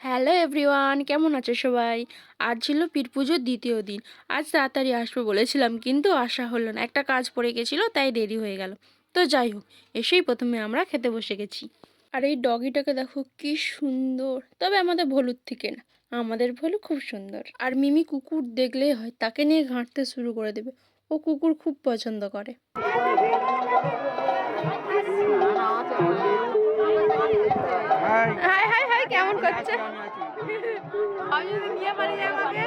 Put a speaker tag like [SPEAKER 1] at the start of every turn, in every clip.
[SPEAKER 1] Hello everyone কেমন আছো সবাই? আজ ছিল পীর পুজোর দ্বিতীয় দিন। আজ তাড়াতাড়ি আসব বলেছিলাম, কিন্তু আসা হলো না। একটা কাজ পড়ে গেছিল, তাই দেরি হয়ে গেল। তো যাই হোক, এসেই প্রথমে আমরা খেতে বসে গেছি। আর এই ডগিটাকে দেখো কি সুন্দর। তবে আমাদের ভলুর থেকে না, আমাদের ভলু খুব সুন্দর। আর মিমি কুকুর দেখলেই হয়, তাকে নিয়ে ঘাঁটতে শুরু করে দেবে। ও কুকুর খুব পছন্দ করে। কেমন করছে? আমি যদি নিয়ে পারি আমাকে?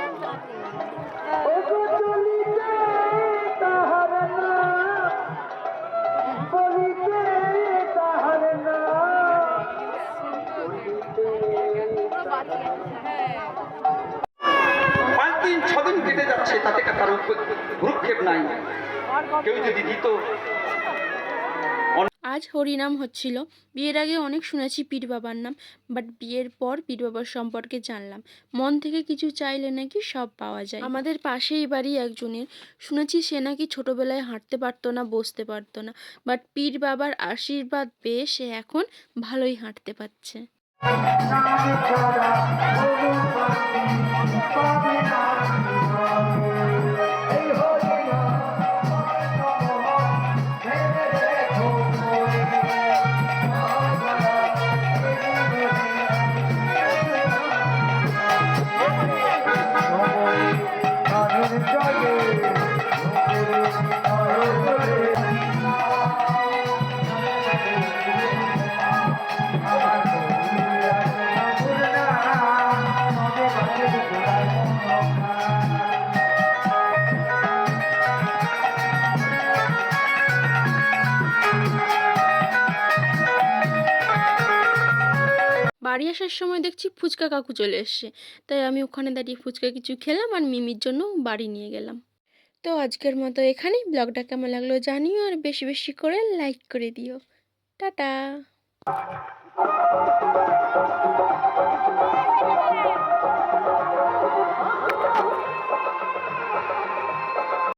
[SPEAKER 2] পাঁচ দিন ছদিন কেটে যাচ্ছে তাতে তার ভ্রুক্ষেপ নাই। কেউ যদি দিত
[SPEAKER 1] আজ হরিনাম হচ্ছিল। বিয়ের আগে অনেক শুনেছি পীর বাবার নাম বাট বিয়ের পর পীর বাবার সম্পর্কে জানলাম। মন থেকে কিছু চাইলে নাকি সব পাওয়া যায়। আমাদের পাশেই বাড়ি একজনের। শুনেছি সে নাকি ছোটবেলায় হাঁটতে পারতো না, বসতে পারতো না। বাট পীর বাবার আশীর্বাদ পেয়ে সে এখন ভালোই হাঁটতে পারছে। বাড়ি আসার সময় দেখছি ফুচকা কাকু চলে এসছে। তাই আমি ওখানে দাঁড়িয়ে ফুচকা কিছু খেলাম আর মিমির জন্য বাড়ি নিয়ে গেলাম। তো আজকের মতো এখানেই ব্লগটা কেমন লাগল জানিও আর বেশি বেশি করে লাইক করে দিও। টাটা।